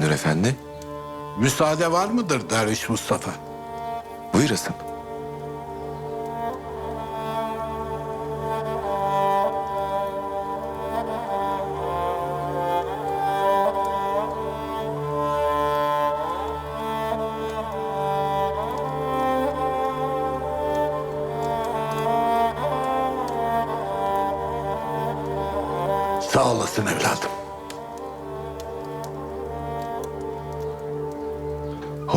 Zünnür Efendi. Müsaade var mıdır Derviş Mustafa? Buyurasın. Sağ olasın evladım.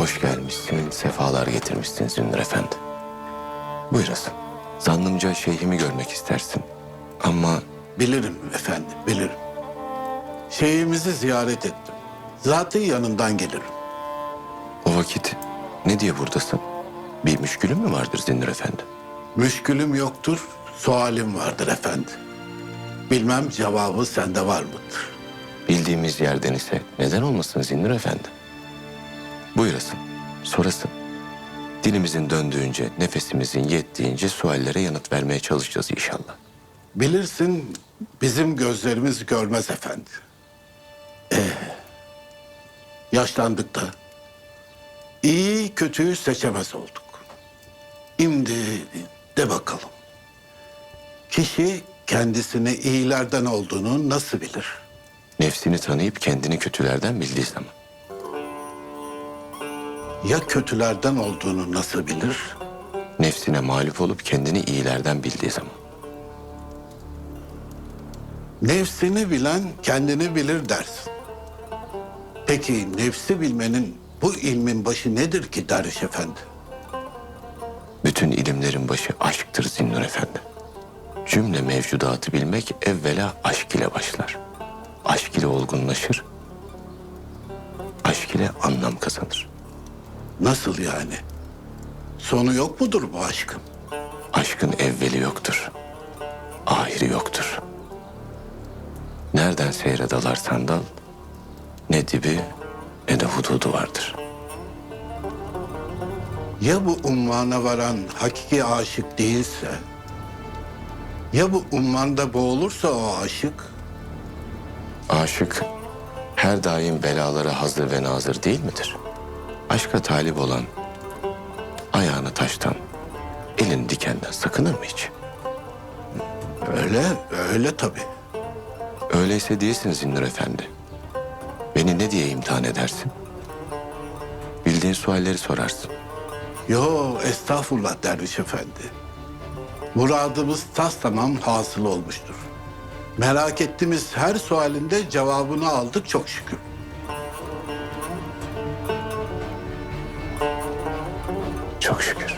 Hoş gelmişsin, sefalar getirmişsin Zünnür Efendi. Buyurasın. Zannımca şeyhimi görmek istersin. Ama Bilirim efendi, bilirim. Şeyhimizi ziyaret ettim. Zaten yanından gelirim. o vakit ne diye buradasın? Bir müşkülün mü vardır Zünnür Efendi? Müşkülüm yoktur, sualim vardır efendi. Bilmem cevabı sende var mıdır? Bildiğimiz yerden ise neden olmasın Zünnür Efendi? Buyurasın, sorasın. Dilimizin döndüğünce, nefesimizin yettiğince suallere yanıt vermeye çalışacağız inşallah. Bilirsin bizim gözlerimiz görmez efendi. Ee, yaşlandık da iyi kötüyü seçemez olduk. Şimdi de bakalım. Kişi kendisini iyilerden olduğunu nasıl bilir? Nefsini tanıyıp kendini kötülerden bildiği zaman. Ya kötülerden olduğunu nasıl bilir? Nefsine mağlup olup kendini iyilerden bildiği zaman. Nefsini bilen kendini bilir dersin. Peki nefsi bilmenin bu ilmin başı nedir ki Derviş Efendi? Bütün ilimlerin başı aşktır Zinnur Efendi. Cümle mevcudatı bilmek evvela aşk ile başlar. Aşk ile olgunlaşır. Aşk ile anlam kazanır. Nasıl yani? Sonu yok mudur bu aşkın? Aşkın evveli yoktur. Ahiri yoktur. Nereden seyre dalarsan dal, ne dibi ne de hududu vardır. Ya bu ummana varan hakiki aşık değilse? Ya bu ummanda boğulursa o aşık? Aşık her daim belalara hazır ve nazır değil midir? Aşka talip olan ayağını taştan, elini dikenden sakınır mı hiç? Öyle, öyle tabii. Öyleyse değilsin Zinnur Efendi. Beni ne diye imtihan edersin? Bildiğin sualleri sorarsın. Yo estağfurullah derviş efendi. Muradımız tas tamam hasıl olmuştur. Merak ettiğimiz her sualinde cevabını aldık çok şükür. Çok şükür.